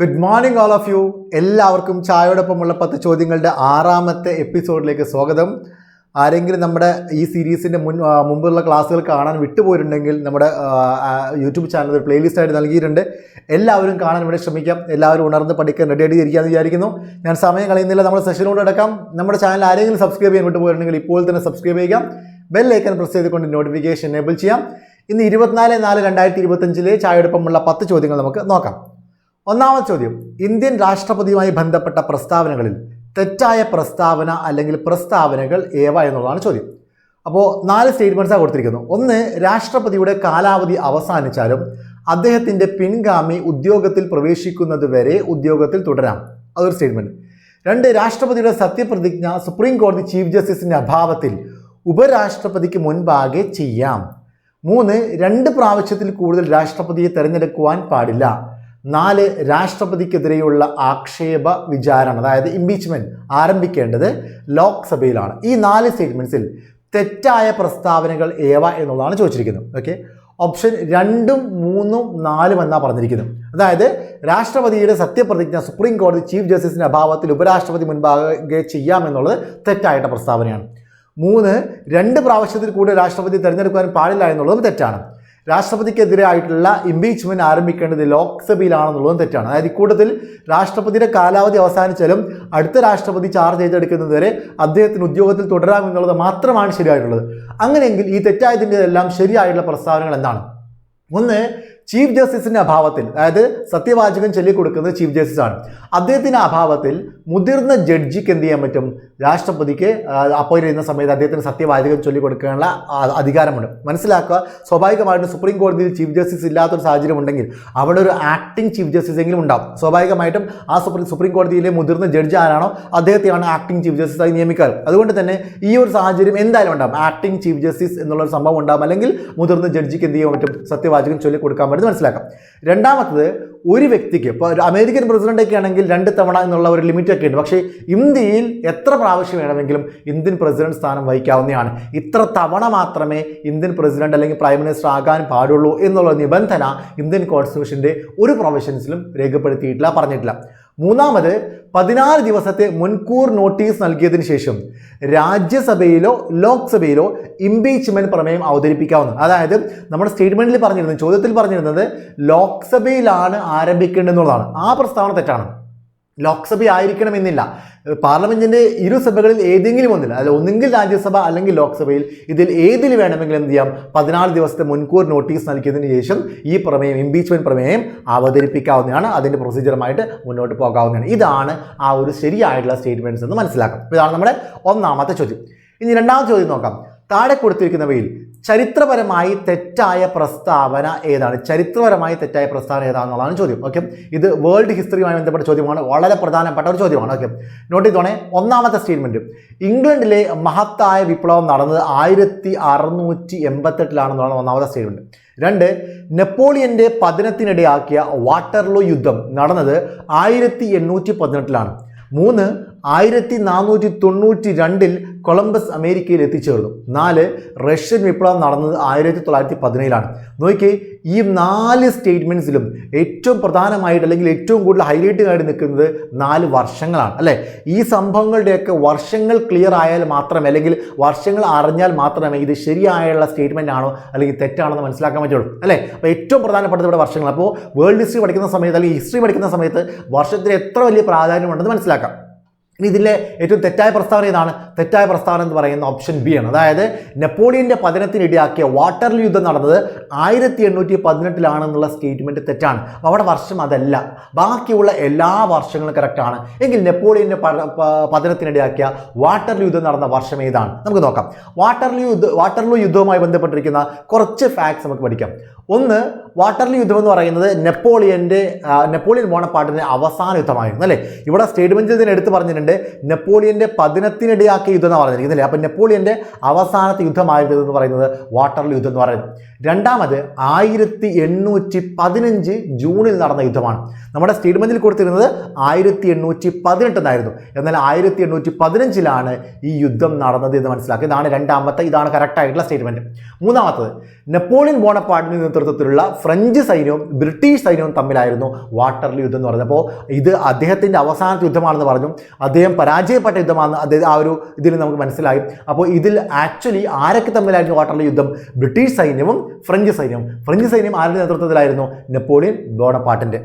Good morning all of you എല്ലാവർക്കും ചായയോടൊപ്പമുള്ള പത്ത് ചോദ്യങ്ങളുടെ ആറാമത്തെ എപ്പിസോഡിലേക്ക് സ്വാഗതം. ആരെങ്കിലും നമ്മുടെ ഈ സീരീസിന്റെ മുൻ മുമ്പുള്ള ക്ലാസ്സുകൾ കാണാൻ വിട്ടുപോയിട്ടുണ്ടെങ്കിൽ നമ്മുടെ യൂട്യൂബ് ചാനൽ ഒരു പ്ലേലിസ്റ്റ് ആയിട്ട് നൽകിയിട്ടുണ്ട്. എല്ലാവരും കാണാൻ ഇവിടെ ശ്രമിക്കാം. എല്ലാവരും ഉണർന്ന് പഠിക്കാൻ റെഡി ആയിട്ട് ഇരിക്കാമെന്ന് വിചാരിക്കുന്നു. ഞാൻ സമയം കളയുന്നില്ല. നമ്മുടെ സെഷനോട് അടക്കാം നമ്മുടെ ചാനൽ ആരെങ്കിലും സബ്സ്ക്രൈബ് ചെയ്യാൻ വിട്ടുപോയിട്ടുണ്ടെങ്കിൽ ഇപ്പോൾ തന്നെ സബ്സ്ക്രൈബ് ചെയ്യുക. ബെല്ലൈക്കൻ പ്രസ് ചെയ്തുകൊണ്ട് നോട്ടിഫിക്കേഷൻ എനേബിൾ ചെയ്യാം. ഇന്ന് ഇരുപത്തിനാല് നാല് രണ്ടായിരത്തി ഇരുപത്തഞ്ചിലെ ചായയോടൊപ്പമുള്ള പത്ത് ചോദ്യങ്ങൾ നമുക്ക് നോക്കാം. ഒന്നാമത്തെ ചോദ്യം. ഇന്ത്യൻ രാഷ്ട്രപതിയുമായി ബന്ധപ്പെട്ട പ്രസ്താവനകളിൽ തെറ്റായ പ്രസ്താവന അല്ലെങ്കിൽ പ്രസ്താവനകൾ ഏവ എന്നുള്ളതാണ് ചോദ്യം. അപ്പോൾ നാല് സ്റ്റേറ്റ്മെന്റ്സാണ് കൊടുത്തിരിക്കുന്നു. ഒന്ന് രാഷ്ട്രപതിയുടെ കാലാവധി അവസാനിച്ചാലും അദ്ദേഹത്തിന്റെ പിൻഗാമി ഉദ്യോഗത്തിൽ പ്രവേശിക്കുന്നത് വരെ ഉദ്യോഗത്തിൽ തുടരാം. അതൊരു സ്റ്റേറ്റ്മെന്റ് രണ്ട് രാഷ്ട്രപതിയുടെ സത്യപ്രതിജ്ഞ സുപ്രീം കോടതി ചീഫ് ജസ്റ്റിസിന്റെ അഭാവത്തിൽ ഉപരാഷ്ട്രപതിക്ക് മുൻപാകെ ചെയ്യാം. മൂന്ന് രണ്ട് പ്രാവശ്യത്തിൽ കൂടുതൽ രാഷ്ട്രപതിയെ തിരഞ്ഞെടുക്കുവാൻ പാടില്ല. നാല് രാഷ്ട്രപതിക്കെതിരെയുള്ള ആക്ഷേപ വിചാരണ അതായത് ഇംപീച്ച്മെന്റ് ആരംഭിക്കേണ്ടത് ലോക്സഭയിലാണ്. ഈ നാല് സ്റ്റേറ്റ്മെന്റ്സിൽ തെറ്റായ പ്രസ്താവനകൾ ഏവ എന്നുള്ളതാണ് ചോദിച്ചിരിക്കുന്നത്. ഓക്കെ ഓപ്ഷൻ രണ്ടും മൂന്നും നാലും എന്നാണ് പറഞ്ഞിരിക്കുന്നത്. അതായത് രാഷ്ട്രപതിയുടെ സത്യപ്രതിജ്ഞ സുപ്രീം കോടതി ചീഫ് ജസ്റ്റിസിന്റെ അഭാവത്തിൽ ഉപരാഷ്ട്രപതി മുൻപാകെ ചെയ്യാമെന്നുള്ളത് തെറ്റായിട്ട പ്രസ്താവനയാണ്. മൂന്ന് രണ്ട് പ്രാവശ്യത്തിൽ കൂടുതൽ രാഷ്ട്രപതി തിരഞ്ഞെടുക്കാൻ പാടില്ല എന്നുള്ളതും തെറ്റാണ്. രാഷ്ട്രപതിക്കെതിരെ ഇംപീച്ച്മെന്റ് ആരംഭിക്കേണ്ടത് ലോക്സഭയിലാണെന്നുള്ളതും തെറ്റാണ്. അതായത് ഇക്കൂട്ടത്തിൽ രാഷ്ട്രപതിയുടെ കാലാവധി അവസാനിച്ചാലും അടുത്ത രാഷ്ട്രപതി ചാർജ് ഏറ്റെടുക്കുന്നതുവരെ വരെ അദ്ദേഹത്തിന് ഉദ്യോഗത്തിൽ തുടരാമെന്നുള്ളത് മാത്രമാണ് ശരിയായിട്ടുള്ളത്. അങ്ങനെയെങ്കിൽ ഈ തെറ്റായതിന്റെതെല്ലാം ശരിയായിട്ടുള്ള പ്രസ്താവനകൾ എന്താണ്? ഒന്ന് ചീഫ് ജസ്റ്റിസിന്റെ അഭാവത്തിൽ അതായത് സത്യവാചകം ചൊല്ലിക്കൊടുക്കുന്നത് ചീഫ് ജസ്റ്റിസ് ആണ് അദ്ദേഹത്തിന്റെ അഭാവത്തിൽ മുതിർന്ന ജഡ്ജിക്ക് എന്ത് ചെയ്യാൻ പറ്റും? രാഷ്ട്രപതിക്ക് അപ്പോയിന്റ് ചെയ്യുന്ന സമയത്ത് അദ്ദേഹത്തിന് സത്യവാചകം ചൊല്ലിക്കൊടുക്കാനുള്ള അധികാരമുണ്ട്. മനസ്സിലാക്കുക സ്വാഭാവികമായിട്ടും സുപ്രീം കോടതിയിൽ ചീഫ് ജസ്റ്റിസ് ഇല്ലാത്തൊരു സാഹചര്യം ഉണ്ടെങ്കിൽ അവിടെ ഒരു ആക്ടിംഗ് ചീഫ് ജസ്റ്റിസ് എങ്കിലും ഉണ്ടാവും. സ്വാഭാവികമായിട്ടും ആ സുപ്രീം സുപ്രീം കോടതിയിലെ മുതിർന്ന ജഡ്ജി ആരാണോ അദ്ദേഹത്തെയാണ് ആക്ടിംഗ് ചീഫ് ജസ്റ്റിസ് ആയി നിയമിക്കാറ്. അതുകൊണ്ട് തന്നെ ഈ ഒരു സാഹചര്യം എന്തായാലും ഉണ്ടാവും. ആക്ടിംഗ് ചീഫ് ജസ്റ്റിസ് എന്നുള്ള സംഭവം ഉണ്ടാകും അല്ലെങ്കിൽ മുതിർന്ന ജഡ്ജിക്ക് എന്ത് ചെയ്യാൻ പറ്റും? സത്യവാചകം ചൊല്ലിക്കൊടുക്കാൻ പറ്റും. മനസ്സിലാക്കാം. രണ്ടാമത്തത് ഒരു വ്യക്തിക്ക് ഇപ്പോൾ അമേരിക്കൻ പ്രസിഡന്റൊക്കെ ആണെങ്കിൽ രണ്ട് തവണ എന്നുള്ള ഒരു ലിമിറ്റൊക്കെ ഉണ്ട്. പക്ഷേ ഇന്ത്യയിൽ എത്ര പ്രാവശ്യം വേണമെങ്കിലും ഇന്ത്യൻ പ്രസിഡന്റ് സ്ഥാനം വഹിക്കാവുന്നതാണ്. ഇത്ര തവണ മാത്രമേ ഇന്ത്യൻ പ്രസിഡന്റ് അല്ലെങ്കിൽ പ്രൈം മിനിസ്റ്റർ ആകാൻ പാടുള്ളൂ എന്നുള്ള നിബന്ധന ഇന്ത്യൻ കോൺസ്റ്റിറ്റ്യൂഷന്റെ ഒരു പ്രൊവിഷൻസിലും രേഖപ്പെടുത്തിയിട്ടില്ല പറഞ്ഞിട്ടില്ല. മൂന്നാമത് പതിനാറ് ദിവസത്തെ മുൻകൂർ നോട്ടീസ് നൽകിയതിന് ശേഷം രാജ്യസഭയിലോ ലോക്സഭയിലോ ഇംപീച്ച്മെന്റ് പ്രമേയം അവതരിപ്പിക്കാവുന്നതാണ്. അതായത് നമ്മുടെ സ്റ്റേറ്റ്മെന്റിൽ പറഞ്ഞിരുന്നത് ചോദ്യത്തിൽ പറഞ്ഞിരുന്നത് ലോക്സഭയിലാണ് ആരംഭിക്കേണ്ടതെന്നുള്ളതാണ്. ആ പ്രസ്താവന തെറ്റാണ്. ലോക്സഭ ആയിരിക്കണമെന്നില്ല. പാർലമെന്റിന്റെ ഇരു സഭകളിൽ ഏതെങ്കിലും ഒന്നിൽ അല്ല ഒന്നുകിൽ രാജ്യസഭ അല്ലെങ്കിൽ ലോക്സഭയിൽ ഇതിൽ ഏതിൽ വേണമെങ്കിലും എന്ത് ചെയ്യാം? പതിനാല് ദിവസത്തെ മുൻകൂർ നോട്ടീസ് നൽകിയതിന് ശേഷം ഈ പ്രമേയം ഇംപീച്ച്മെന്റ് പ്രമേയം അവതരിപ്പിക്കാവുന്നതാണ്. അതിന്റെ പ്രൊസീജിയറുമായിട്ട് മുന്നോട്ട് പോകാവുന്നതാണ്. ഇതാണ് ആ ഒരു ശരിയായിട്ടുള്ള സ്റ്റേറ്റ്മെന്റ്സ് എന്ന് മനസ്സിലാക്കാം. ഇതാണ് നമ്മുടെ ഒന്നാമത്തെ ചോദ്യം. ഇനി രണ്ടാമത്തെ ചോദ്യം നോക്കാം. താഴെ കൊടുത്തിരിക്കുന്നവയിൽ ചരിത്രപരമായി തെറ്റായ പ്രസ്താവന ഏതാണ്? ചരിത്രപരമായി തെറ്റായ പ്രസ്താവന ഏതാണെന്നുള്ളതാണ് ചോദ്യം. ഓക്കെ ഇത് വേൾഡ് ഹിസ്റ്ററിയുമായി ബന്ധപ്പെട്ട ചോദ്യമാണ്. വളരെ പ്രധാനപ്പെട്ട ഒരു ചോദ്യമാണ്. ഓക്കെ നോട്ട് ചെയ്തോണേ. ഒന്നാമത്തെ സ്റ്റേറ്റ്മെന്റ് ഇംഗ്ലണ്ടിലെ മഹത്തായ വിപ്ലവം നടന്നത് ആയിരത്തി അറുന്നൂറ്റി എൺപത്തെട്ടിലാണെന്നുള്ളതാണ് ഒന്നാമത്തെ സ്റ്റേറ്റ്മെന്റ് രണ്ട് നെപ്പോളിയന്റെ പതനത്തിനിടയാക്കിയ വാട്ടർലോ യുദ്ധം നടന്നത് ആയിരത്തി എണ്ണൂറ്റി പതിനെട്ടിലാണ് മൂന്ന് ആയിരത്തി നാനൂറ്റി തൊണ്ണൂറ്റി രണ്ടിൽ കൊളംബസ് അമേരിക്കയിൽ എത്തിച്ചേർന്നു. നാല് റഷ്യൻ വിപ്ലവം നടന്നത് ആയിരത്തി തൊള്ളായിരത്തി പതിനേഴിലാണ് നോക്കിയേ ഈ നാല് സ്റ്റേറ്റ്മെൻസിലും ഏറ്റവും പ്രധാനമായിട്ട് അല്ലെങ്കിൽ ഏറ്റവും കൂടുതൽ ഹൈലൈറ്റ് ആയിട്ട് നിൽക്കുന്നത് നാല് വർഷങ്ങളാണ്. അല്ലേ? ഈ സംഭവങ്ങളുടെയൊക്കെ വർഷങ്ങൾ ക്ലിയർ ആയാൽ മാത്രമേ അല്ലെങ്കിൽ വർഷങ്ങൾ അറിഞ്ഞാൽ മാത്രമേ ഇത് ശരിയായുള്ള സ്റ്റേറ്റ്മെന്റ് ആണോ അല്ലെങ്കിൽ തെറ്റാണെന്ന് മനസ്സിലാക്കാൻ പറ്റുള്ളൂ. അല്ലേ? അപ്പോൾ ഏറ്റവും പ്രധാനപ്പെട്ടത് ഇവിടെ വർഷങ്ങൾ. അപ്പോൾ വേൾഡ് ഹിസ്റ്ററി പഠിക്കുന്ന സമയത്ത് അല്ലെങ്കിൽ ഹിസ്റ്ററി പഠിക്കുന്ന സമയത്ത് വർഷത്തിന് എത്ര വലിയ പ്രാധാന്യമുണ്ടെന്ന് മനസ്സിലാക്കാം. ഇനി ഇതിലെ ഏറ്റവും തെറ്റായ പ്രസ്താവന ഏതാണ്? തെറ്റായ പ്രസ്താവന എന്ന് പറയുന്ന ഓപ്ഷൻ ബി ആണ്. അതായത് നെപ്പോളിയന്റെ പതനത്തിനിടയാക്കിയ വാട്ടർലൂ യുദ്ധം നടന്നത് ആയിരത്തി എണ്ണൂറ്റി പതിനെട്ടിലാണെന്നുള്ള സ്റ്റേറ്റ്മെന്റ് തെറ്റാണ് അവിടെ വർഷം അതല്ല. ബാക്കിയുള്ള എല്ലാ വർഷങ്ങളും കറക്റ്റാണ് എങ്കിൽ പ- പതനത്തിനിടയാക്കിയ വാട്ടർലൂ യുദ്ധം നടന്ന വർഷം ഏതാണ്? നമുക്ക് നോക്കാം. വാട്ടർലൂ യുദ്ധ വാട്ടർലൂ യുദ്ധവുമായി ബന്ധപ്പെട്ടിരിക്കുന്ന കുറച്ച് ഫാക്ട്സ് നമുക്ക് പഠിക്കാം. ഒന്ന് വാട്ടർലൂ യുദ്ധം എന്ന് പറയുന്നത് നെപ്പോളിയന്റെ നെപ്പോളിയൻ ബോണപ്പാട്ടിന്റെ അവസാന യുദ്ധമായിരുന്നു അല്ലേ? ഇവിടെ സ്റ്റേറ്റ്മെന്റിൽ തന്നെ എടുത്തു പറഞ്ഞിട്ടുണ്ട് നെപ്പോളിയന്റെ പതിനത്തിനിടയാക്കിയ യുദ്ധം എന്ന് പറഞ്ഞിരിക്കുന്നത് അല്ലേ? അപ്പം നെപ്പോളിയന്റെ അവസാനത്തെ യുദ്ധമായിരുന്നു എന്ന് പറയുന്നത് വാട്ടർലി യുദ്ധം എന്ന് പറയുന്നത്. രണ്ടാമത് ആയിരത്തി എണ്ണൂറ്റി പതിനഞ്ച് ജൂണിൽ നടന്ന യുദ്ധമാണ്. നമ്മുടെ സ്റ്റേറ്റ്മെന്റിൽ കൊടുത്തിരുന്നത് ആയിരത്തി എണ്ണൂറ്റി പതിനെട്ട് എന്നായിരുന്നു. എന്നാൽ ആയിരത്തി എണ്ണൂറ്റി പതിനഞ്ചിലാണ് ഈ യുദ്ധം നടന്നത് എന്ന് മനസ്സിലാക്കുക. ഇതാണ് രണ്ടാമത്തെ ഇതാണ് കറക്റ്റായിട്ടുള്ള സ്റ്റേറ്റ്മെന്റ് മൂന്നാമത്തത് നെപ്പോളിയൻ ബോണപ്പാർട്ടിന്റെ നേതൃത്വത്തിലുള്ള ഫ്രഞ്ച് സൈന്യവും ബ്രിട്ടീഷ് സൈന്യവും തമ്മിലായിരുന്നു വാട്ടർലി യുദ്ധം എന്ന് പറയുന്നത് അപ്പോൾ ഇത് അദ്ദേഹത്തിന്റെ അവസാനത്തെ യുദ്ധമാണെന്ന് പറഞ്ഞു. അദ്ദേഹം പരാജയപ്പെട്ട യുദ്ധമാണ് അദ്ദേഹം ആ ഒരു ഇതിൽ നമുക്ക് മനസ്സിലായി. അപ്പോൾ ഇതിൽ ആക്ച്വലി ആരൊക്കെ തമ്മിലായിരുന്നു വാട്ടർലി യുദ്ധം? ബ്രിട്ടീഷ് സൈന്യവും ഫ്രഞ്ച് സൈന്യവും. ഫ്രഞ്ച് സൈന്യം ആരുടെ നേതൃത്വത്തിലായിരുന്നു? നെപ്പോളിയൻ ബോണപ്പാർട്ടിന്റെ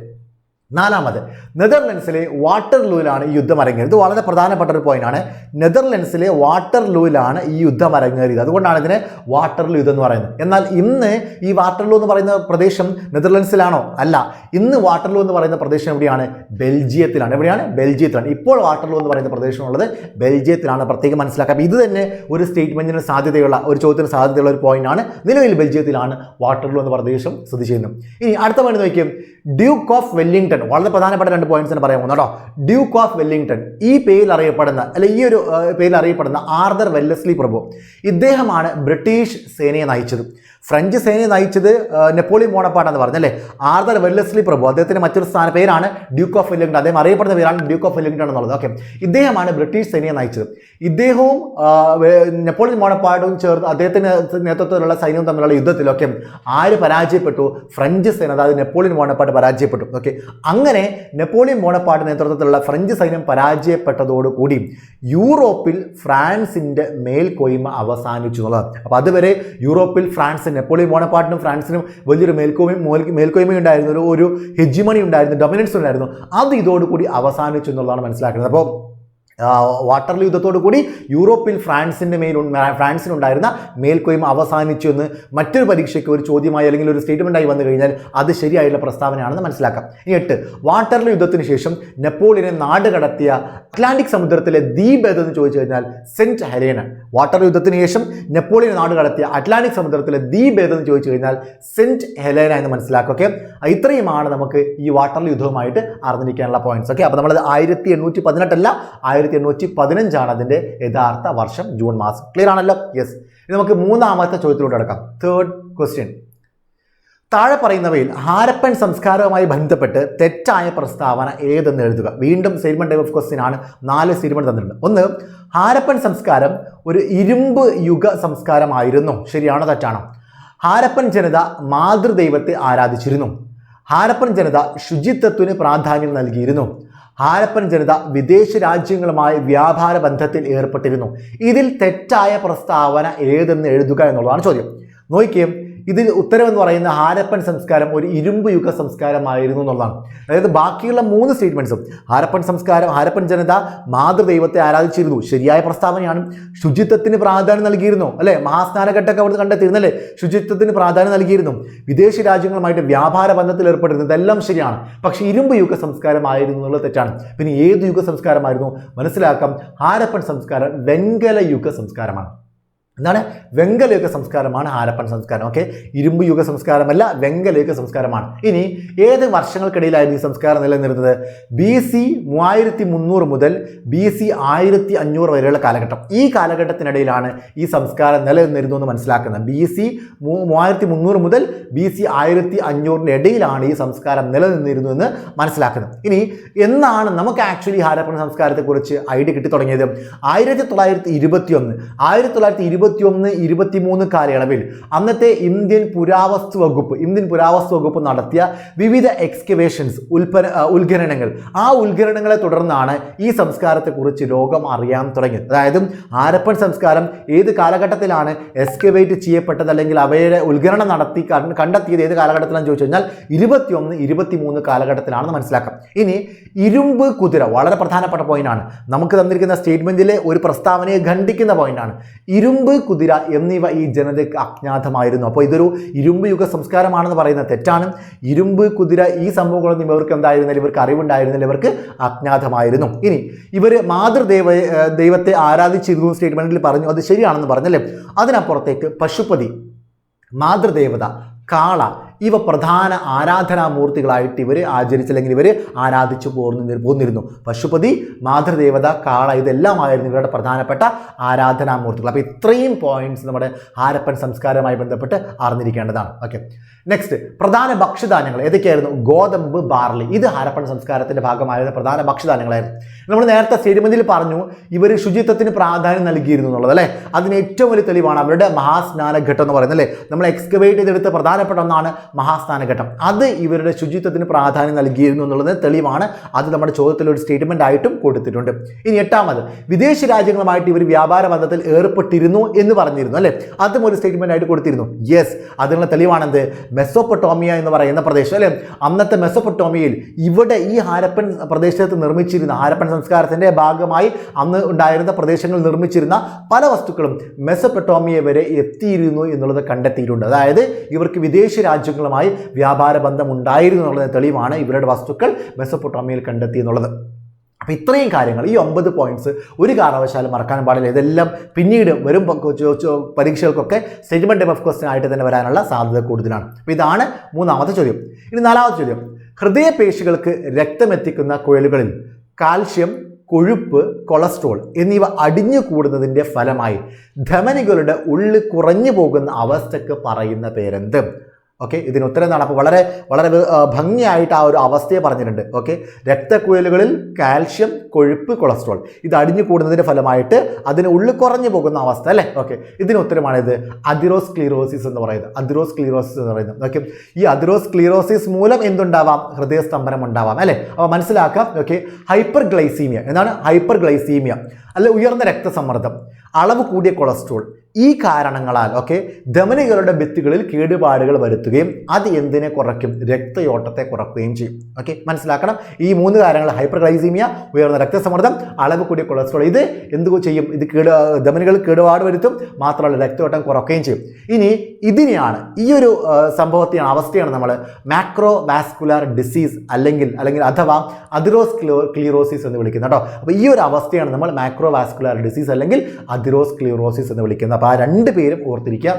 നാലാമത് നെതർലൻഡ്സിലെ വാട്ടർലൂയിലാണ് ഈ യുദ്ധം അരങ്ങേറിയത്. ഇത് വളരെ പ്രധാനപ്പെട്ട ഒരു പോയിന്റാണ് നെതർലൻഡ്സിലെ വാട്ടർലൂയിലാണ് ഈ യുദ്ധം അരങ്ങേറിയത്. അതുകൊണ്ടാണ് ഇതിനെ വാട്ടർലൂ യുദ്ധം എന്ന് പറയുന്നത്. എന്നാൽ ഇന്ന് ഈ വാട്ടർലൂ എന്ന് പറയുന്ന പ്രദേശം നെതർലൻഡ്സിലാണോ? അല്ല. ഇന്ന് വാട്ടർലൂ എന്ന് പറയുന്ന പ്രദേശം എവിടെയാണ്? ബെൽജിയത്തിലാണ്. എവിടെയാണ്? ബെൽജിയത്തിലാണ്. ഇപ്പോൾ വാട്ടർലൂ എന്ന് പറയുന്ന പ്രദേശമുള്ളത് ബെൽജിയത്തിലാണ്. പ്രത്യേകം മനസ്സിലാക്കാം. ഇത് തന്നെ ഒരു സ്റ്റേറ്റ്മെന്റിന് സാധ്യതയുള്ള ഒരു ചോദ്യത്തിന് സാധ്യതയുള്ള ഒരു പോയിന്റാണ് നിലവിൽ ബെൽജിയത്തിലാണ് വാട്ടർലൂ എന്ന പ്രദേശം സ്ഥിതി ചെയ്യുന്നത്. ഇനി അടുത്ത പോയിന്റ് നോക്കിയും. ഡ്യൂക്ക് ഓഫ് വെല്ലിംഗ്ടൺ വളരെ പ്രധാനപ്പെട്ട രണ്ട് പോയിന്റ്സ് തന്നെ പറയാൻ പോകുന്നത് കേട്ടോ. ഡ്യൂക്ക് ഓഫ് വെല്ലിംഗ്ടൺ ഈ പേരിൽ അറിയപ്പെടുന്ന അല്ലെ ഈ ഒരു പേരിൽ അറിയപ്പെടുന്ന ആർദർ വെല്ലസ്ലി പ്രഭു. ഇദ്ദേഹമാണ് ബ്രിട്ടീഷ് സേനയെ നയിച്ചത്. ഫ്രഞ്ച് സേനയെ നയിച്ചത് നെപ്പോളിയൻ ബോണപ്പാട്ടാന്ന് പറഞ്ഞല്ലേ ആർദർ വെല്ലസ്ലി പ്രഭു അദ്ദേഹത്തിന്റെ മറ്റൊരു സ്ഥാന പേരാണ് ഡ്യൂക്ക് ഓഫ് വെല്ലിംഗ്ടൺ അദ്ദേഹം അറിയപ്പെടുന്ന പേരാണ് ഡ്യൂക്ക് ഓഫ് വെല്ലിംഗ്ടൺ എന്നുള്ളത്. ഓക്കെ. ഇദ്ദേഹമാണ് ബ്രിട്ടീഷ് സേനയെ നയിച്ചത്. ഇദ്ദേഹവും നെപ്പോളിയൻ ബോണപ്പാട്ടും ചേർന്ന് അദ്ദേഹത്തിന്റെ നേതൃത്വത്തിലുള്ള സൈന്യവും തമ്മിലുള്ള യുദ്ധത്തിലൊക്കെ ആര് പരാജയപ്പെട്ടു? ഫ്രഞ്ച് സേന അതായത് നെപ്പോളിയൻ ബോണപ്പാട്ട് പരാജയപ്പെട്ടു. ഓക്കെ. അങ്ങനെ നെപ്പോളിയൻ ബോണപ്പാട്ട് നേതൃത്വത്തിലുള്ള ഫ്രഞ്ച് സൈന്യം പരാജയപ്പെട്ടതോടുകൂടി യൂറോപ്പിൽ ഫ്രാൻസിന്റെ മേൽക്കോയ്മ അവസാനിച്ചു എന്നുള്ളത് അപ്പോൾ അതുവരെ യൂറോപ്പിൽ ഫ്രാൻസ് നെപ്പോളിയൻ ബോണപ്പാട്ടിനും ഫ്രാൻസിനും വലിയൊരു മേൽക്കോയ്മ മേൽക്കോയ്മ ഉണ്ടായിരുന്നു ഒരു ഒരു ഹെജിമണി ഉണ്ടായിരുന്നു ഡൊമിനൻസ് ഉണ്ടായിരുന്നു. അത് ഇതോടുകൂടി അവസാനിച്ചു എന്നുള്ളതാണ് മനസ്സിലാക്കുന്നത്. അപ്പോൾ വാട്ടർലൂ യുദ്ധത്തോടു കൂടി യൂറോപ്പിൽ ഫ്രാൻസിന്റെ മേൽ ഫ്രാൻസിനുണ്ടായിരുന്ന മേൽക്കോയ്മ അവസാനിച്ചു എന്ന് മറ്റൊരു പരീക്ഷയ്ക്ക് ഒരു ചോദ്യമായി അല്ലെങ്കിൽ ഒരു സ്റ്റേറ്റ്മെന്റായി വന്നു കഴിഞ്ഞാൽ അത് ശരിയായിട്ടുള്ള പ്രസ്താവനയാണെന്ന് മനസ്സിലാക്കാം. ഇനി എട്ട്. വാട്ടർലൂ യുദ്ധത്തിന് ശേഷം നെപ്പോളിയനെ നാട് കടത്തിയ അറ്റ്ലാന്റിക് സമുദ്രത്തിലെ ദ്വീപ് ഏതെന്ന് ചോദിച്ചു കഴിഞ്ഞാൽ സെന്റ് ഹെലേന. വാട്ടർലൂ യുദ്ധത്തിന് ശേഷം നെപ്പോളിയൻ നാട് കടത്തിയ അറ്റ്ലാന്റിക് സമുദ്രത്തിലെ ദ്വീപ് ഏതെന്ന് ചോദിച്ചു കഴിഞ്ഞാൽ സെന്റ് ഹെലേന എന്ന് മനസ്സിലാക്കുക ഓക്കെ? ഇത്രയുമാണ് നമുക്ക് ഈ വാട്ടർലൂ യുദ്ധവുമായിട്ട് അറിഞ്ഞിരിക്കാനുള്ള പോയിന്റ്സ് ഓക്കെ? അപ്പോൾ നമ്മളത് ആയിരത്തി എണ്ണൂറ്റി പതിനെട്ടല്ല ആയിരത്തി എണ്ണൂറ്റി പതിനഞ്ചാണ് അതിന്റെ യഥാർത്ഥ വർഷം ജൂൺ മാസം. ക്ലിയർ ആണല്ലോ? യെസ് ഇനി നമുക്ക് മൂന്നാമത്തെ ചോദ്യത്തിലോട്ട് അടക്കാം തേർഡ് ക്വസ്റ്റ്യൻ താഴെ പറയുന്നവയിൽ ഹാരപ്പൻ സംസ്കാരവുമായി ബന്ധപ്പെട്ട് തെറ്റായ പ്രസ്താവന ഏതെന്ന് എഴുതുക. വീണ്ടും സ്റ്റേറ്റ്മെന്റ് ടൈപ്പ് ഓഫ് ക്വസ്റ്റ്യൻ ആണ് നാല് സ്റ്റേറ്റ്മെന്റ് തന്നിട്ടുണ്ട്. ഒന്ന് ഹാരപ്പൻ സംസ്കാരം ഒരു ഇരുമ്പ് യുഗ സംസ്കാരമായിരുന്നു. ശരിയാണോ തെറ്റാണോ? ഹാരപ്പൻ ജനത മാതൃദൈവത്തെ ആരാധിച്ചിരുന്നു. ഹാരപ്പൻ ജനത ശുചിത്വത്തിന് പ്രാധാന്യം നൽകിയിരുന്നു. ഹാരപ്പൻ ജനത വിദേശ രാജ്യങ്ങളുമായി വ്യാപാര ബന്ധത്തിൽ ഏർപ്പെട്ടിരുന്നു. ഇതിൽ തെറ്റായ പ്രസ്താവന ഏതെന്ന് എഴുതുക എന്നുള്ളതാണ് ചോദ്യം. നോക്കിയേ ഇതിൽ ഉത്തരവെന്ന് പറയുന്ന ഹാരപ്പൻ സംസ്കാരം ഒരു ഇരുമ്പ് യുഗ സംസ്കാരമായിരുന്നു എന്നുള്ളതാണ്. അതായത് ബാക്കിയുള്ള മൂന്ന് സ്റ്റേറ്റ്മെൻസും ഹാരപ്പൻ സംസ്കാരം ഹാരപ്പൻ ജനത മാതൃദൈവത്തെ ആരാധിച്ചിരുന്നു. ശരിയായ പ്രസ്താവനയാണ്. ശുചിത്വത്തിന് പ്രാധാന്യം നൽകിയിരുന്നു. അല്ലേ? മഹാസ്നാനഘട്ടമൊക്കെ അവിടെ കണ്ടെത്തിയിരുന്നല്ലേ? ശുചിത്വത്തിന് പ്രാധാന്യം നൽകിയിരുന്നു. വിദേശ രാജ്യങ്ങളുമായിട്ട് വ്യാപാര ബന്ധത്തിൽ ഏർപ്പെട്ടിരുന്നു ഇതെല്ലാം ശരിയാണ്. പക്ഷേ ഇരുമ്പ് യുഗ സംസ്കാരമായിരുന്നു എന്നുള്ളത് തെറ്റാണ്. പിന്നെ ഏത് യുഗ സംസ്കാരമായിരുന്നു? മനസ്സിലാക്കാം. ഹാരപ്പൻ സംസ്കാരം വെങ്കല യുഗ സംസ്കാരമാണ്. എന്താണ്? വെങ്കലയുഗ സംസ്കാരമാണ് ഹാരപ്പൻ സംസ്കാരം ഓക്കെ ഇരുമ്പ് യുഗ സംസ്കാരമല്ല വെങ്കലയുഗ സംസ്കാരമാണ്. ഇനി ഏത് വർഷങ്ങൾക്കിടയിലായിരുന്നു ഈ സംസ്കാരം നിലനിന്നിരുന്നത്? ബി സി മൂവായിരത്തി മുന്നൂറ് മുതൽ ബി സി ആയിരത്തി അഞ്ഞൂറ് വരെയുള്ള കാലഘട്ടം. ഈ കാലഘട്ടത്തിനിടയിലാണ് ഈ സംസ്കാരം നിലനിന്നിരുന്നു എന്ന് മനസ്സിലാക്കുന്നത്. ബി സി മൂവായിരത്തി മുന്നൂറ് മുതൽ ബി സി ആയിരത്തി അഞ്ഞൂറിന്റെ ഇടയിലാണ് ഈ സംസ്കാരം നിലനിന്നിരുന്നു എന്ന് മനസ്സിലാക്കുന്നത്. ഇനി എന്നാണ് നമുക്ക് ആക്ച്വലി ഹാരപ്പൻ സംസ്കാരത്തെക്കുറിച്ച് ഐഡിയ കിട്ടി തുടങ്ങിയത് ആയിരത്തി തൊള്ളായിരത്തി ഇരുപത്തി ഒന്ന് ആയിരത്തി തൊള്ളായിരത്തി ഇരുപത്തി ഒന്ന് ഇരുപത്തി മൂന്ന് കാലയളവിൽ അന്നത്തെ ഇന്ത്യൻ പുരാവസ്തു വകുപ്പ് ഇന്ത്യൻ പുരാവസ്തു വകുപ്പ് നടത്തിയ വിവിധ എക്സ്കവേഷൻസ് ഉൽപ്പന്ന ആ, ഉത്ഖനനങ്ങൾ ആ ഉത്ഖനനങ്ങളെ തുടർന്നാണ് ഈ സംസ്കാരത്തെക്കുറിച്ച് ലോകം അറിയാൻ തുടങ്ങിയത്. അതായത് ആരപ്പൻ സംസ്കാരം ഏത് കാലഘട്ടത്തിലാണ് എക്സ്കവേറ്റ് ചെയ്യപ്പെട്ടത് അല്ലെങ്കിൽ അവയുടെ ഉത്ഖനനം നടത്തി കണ്ട- കണ്ടെത്തിയത് ഏത് കാലഘട്ടത്തിലാണെന്ന് ചോദിച്ചു കഴിഞ്ഞാൽ ഇരുപത്തിയൊന്ന് ഇരുപത്തിമൂന്ന് കാലഘട്ടത്തിലാണെന്ന് മനസ്സിലാക്കാം. ഇനി ഇരുമ്പ് കുതിര വളരെ പ്രധാനപ്പെട്ട പോയിന്റാണ് നമുക്ക് തന്നിരിക്കുന്ന സ്റ്റേറ്റ്മെന്റിലെ ഒരു പ്രസ്താവനയെ ഖണ്ഡിക്കുന്ന പോയിന്റാണ് ഇരുമ്പ് കുതിര എന്നിവ ഈ ജനതയ്ക്ക് അജ്ഞാതമായിരുന്നു. അപ്പോൾ ഇതൊരു ഇരുമ്പ് യുഗ സംസ്കാരമാണെന്ന് പറയുന്ന തെറ്റാണ്. ഇരുമ്പ് കുതിര ഈ സംഭവങ്ങളൊന്നും ഇവർക്ക് എന്തായിരുന്നില്ല. ഇവർക്ക് അറിവുണ്ടായിരുന്നില്ല. ഇവർക്ക് അജ്ഞാതമായിരുന്നു. ഇനി ഇവർ മാതൃദേവ ദൈവത്തെ ആരാധിച്ചിരുന്നു സ്റ്റേറ്റ്മെന്റിൽ പറഞ്ഞു. അത് ശരിയാണെന്ന് പറഞ്ഞല്ലേ? അതിനപ്പുറത്തേക്ക് പശുപതി മാതൃദേവത കാള ഇവ പ്രധാന ആരാധനാമൂർത്തികളായിട്ട് ഇവർ ആചരിച്ചില്ലെങ്കിൽ ഇവർ ആരാധിച്ചു പോർന്നി പോന്നിരുന്നു. പശുപതി മാതൃദേവത കാള ഇതെല്ലാമായിരുന്നു ഇവരുടെ പ്രധാനപ്പെട്ട ആരാധനാമൂർത്തികൾ. അപ്പോൾ ഇത്രയും പോയിന്റ്സ് നമ്മുടെ ഹാരപ്പൻ സംസ്കാരവുമായി ബന്ധപ്പെട്ട് അറിഞ്ഞിരിക്കേണ്ടതാണ്. ഓക്കെ നെക്സ്റ്റ് പ്രധാന ഭക്ഷ്യധാന്യങ്ങൾ. ഏതൊക്കെയായിരുന്നു? ഗോതമ്പ് ബാർലി. ഇത് ഹാരപ്പൻ സംസ്കാരത്തിന്റെ ഭാഗമായിരുന്ന പ്രധാന ഭക്ഷ്യധാന്യങ്ങളായിരുന്നു. നമ്മൾ നേരത്തെ സ്റ്റേറ്റ്മെന്റിൽ പറഞ്ഞു ഇവർ ശുചിത്വത്തിന് പ്രാധാന്യം നൽകിയിരുന്നു എന്നുള്ളത് അല്ലേ? അതിന് ഏറ്റവും വലിയ തെളിവാണ് അവരുടെ മഹാസ്നാനഘട്ടം എന്ന് പറയുന്നത് അല്ലേ? നമ്മൾ എക്സ്കവേറ്റ് ചെയ്തെടുത്ത പ്രധാനപ്പെട്ട ഒന്നാണ് മഹാസ്നാനഘട്ടം അത് ഇവരുടെ ശുചിത്വത്തിന് പ്രാധാന്യം നൽകിയിരുന്നു എന്നുള്ളത് തെളിവാണ്. അത് നമ്മുടെ ചോദ്യത്തിൽ ഒരു സ്റ്റേറ്റ്മെന്റ് ആയിട്ടും കൊടുത്തിട്ടുണ്ട്. ഇനി എട്ടാമത് വിദേശ രാജ്യങ്ങളുമായിട്ട് ഇവർ വ്യാപാര ബന്ധത്തിൽ ഏർപ്പെട്ടിരുന്നു എന്ന് പറഞ്ഞിരുന്നു അല്ലേ? അതും ഒരു സ്റ്റേറ്റ്മെന്റ് ആയിട്ട് കൊടുത്തിരുന്നു. യെസ് അതിനുള്ള തെളിവാണെന്ത്? മെസ്സോപ്പൊട്ടോമിയ എന്ന് പറയുന്ന പ്രദേശം അല്ലേ? അന്നത്തെ മെസ്സോപ്പൊട്ടോമിയയിൽ ഇവിടെ ഈ ഹാരപ്പൻ പ്രദേശത്ത് നിർമ്മിച്ചിരുന്ന ഹാരപ്പൻ സംസ്കാരത്തിന്റെ ഭാഗമായി അന്ന് ഉണ്ടായിരുന്ന പ്രദേശങ്ങൾ നിർമ്മിച്ചിരുന്ന പല വസ്തുക്കളും മെസ്സോപ്പൊട്ടോമിയ വരെ എത്തിയിരുന്നു എന്നുള്ളത് കണ്ടെത്തിയിട്ടുണ്ട്. അതായത് ഇവർക്ക് വിദേശ രാജ്യങ്ങളുമായി വ്യാപാര ബന്ധം ഉണ്ടായിരുന്നു എന്നുള്ളതിന് തെളിവാണ് ഇവരുടെ വസ്തുക്കൾ മെസ്സപ്പൊട്ടോമിയയിൽ കണ്ടെത്തി എന്നുള്ളത്. അപ്പോൾ ഇത്രയും കാര്യങ്ങൾ ഈ ഒമ്പത് പോയിന്റ്സ് ഒരു കാരണവശാലും മറക്കാൻ പാടില്ല. ഇതെല്ലാം പിന്നീട് വരും പരീക്ഷകൾക്കൊക്കെ സ്റ്റേറ്റ്മെന്റ് ടൈപ്പ് ഓഫ് ക്വസ്റ്റൻ ആയിട്ട് തന്നെ വരാനുള്ള സാധ്യത കൂടുതലാണ്. അപ്പോൾ ഇതാണ് മൂന്നാമത്തെ ചോദ്യം. ഇനി നാലാമത്തെ ചോദ്യം. ഹൃദയപേശികൾക്ക് രക്തമെത്തിക്കുന്ന കുഴലുകളിൽ കാൽഷ്യം കൊഴുപ്പ് കൊളസ്ട്രോൾ എന്നിവ അടിഞ്ഞു കൂടുന്നതിന്റെ ഫലമായി ധമനികളുടെ ഉള്ളിൽ കുറഞ്ഞു പോകുന്ന അവസ്ഥയ്ക്ക് പറയുന്ന പേരെന്ത്? ഓക്കെ ഇതിന് ഉത്തരം എന്താണ്? അപ്പോൾ വളരെ വളരെ ഭംഗിയായിട്ട് ആ ഒരു അവസ്ഥയെ പറഞ്ഞിട്ടുണ്ട്. ഓക്കെ രക്തക്കുഴലുകളിൽ കാൽഷ്യം കൊഴുപ്പ് കൊളസ്ട്രോൾ. ഇത് അടിഞ്ഞു കൂടുന്നതിന്റെ ഫലമായിട്ട് അതിന് ഉള്ളിൽ കുറഞ്ഞു പോകുന്ന അവസ്ഥ അല്ലേ? ഓക്കെ ഇതിന് ഉത്തരമാണിത് അതിറോസ്ക്ലീറോസിസ് എന്ന് പറയുന്നത്. അതിറോസ്ക്ലീറോസിസ് എന്ന് പറയുന്നത്. ഓക്കെ ഈ അതിറോസ്ക്ലീറോസിസ് മൂലം എന്തുണ്ടാവാം? ഹൃദയസ്തംഭനം ഉണ്ടാവാം അല്ലേ? അപ്പോൾ മനസ്സിലാക്കാം ഓക്കെ ഹൈപ്പർ ഗ്ലൈസീമിയ എന്താണ് ഹൈപ്പർ ഗ്ലൈസീമിയ അല്ലെ ഉയർന്ന രക്തസമ്മർദ്ദം അളവ് കൂടിയ കൊളസ്ട്രോൾ ഈ കാരണങ്ങളാൽ ഓക്കെ ധമനികളുടെ ഭിത്തികളിൽ കേടുപാടുകൾ വരുത്തുകയും അത് എന്തിനെ കുറയ്ക്കും? രക്തയോട്ടത്തെ കുറയ്ക്കുകയും ചെയ്യും. ഓക്കെ മനസ്സിലാക്കണം? ഈ മൂന്ന് കാര്യങ്ങൾ ഹൈപ്പർ ഗ്ലൈസീമിയ ഉയർന്ന രക്തസമ്മർദ്ദം അളവ് കൂടിയ കൊളസ്ട്രോൾ ഇത് എന്ത് ചെയ്യും? ഇത് കേട് ധമനികൾ കേടുപാട് വരുത്തും മാത്രമല്ല രക്തയോട്ടം കുറയ്ക്കുകയും ചെയ്യും. ഇനി ഇതിനെയാണ് ഈ ഒരു സംഭവത്തെയാണ് അവസ്ഥയാണ് നമ്മൾ മാക്രോ വാസ്കുലാർ ഡിസീസ് അല്ലെങ്കിൽ അല്ലെങ്കിൽ അഥവാ അതിറോസ് ക്ലിയറോസിസ് എന്ന് വിളിക്കുന്നത് കേട്ടോ. അപ്പോൾ ഈ ഒരു അവസ്ഥയാണ് നമ്മൾ മാക്രോ വാസ്കുലാർ ഡിസീസ് അല്ലെങ്കിൽ അതിറോസ് ക്ലിയറോസിസ് എന്ന് വിളിക്കുന്നത്. അപ്പോൾ ആ രണ്ട് പേരും ഓർത്തിരിക്കുക.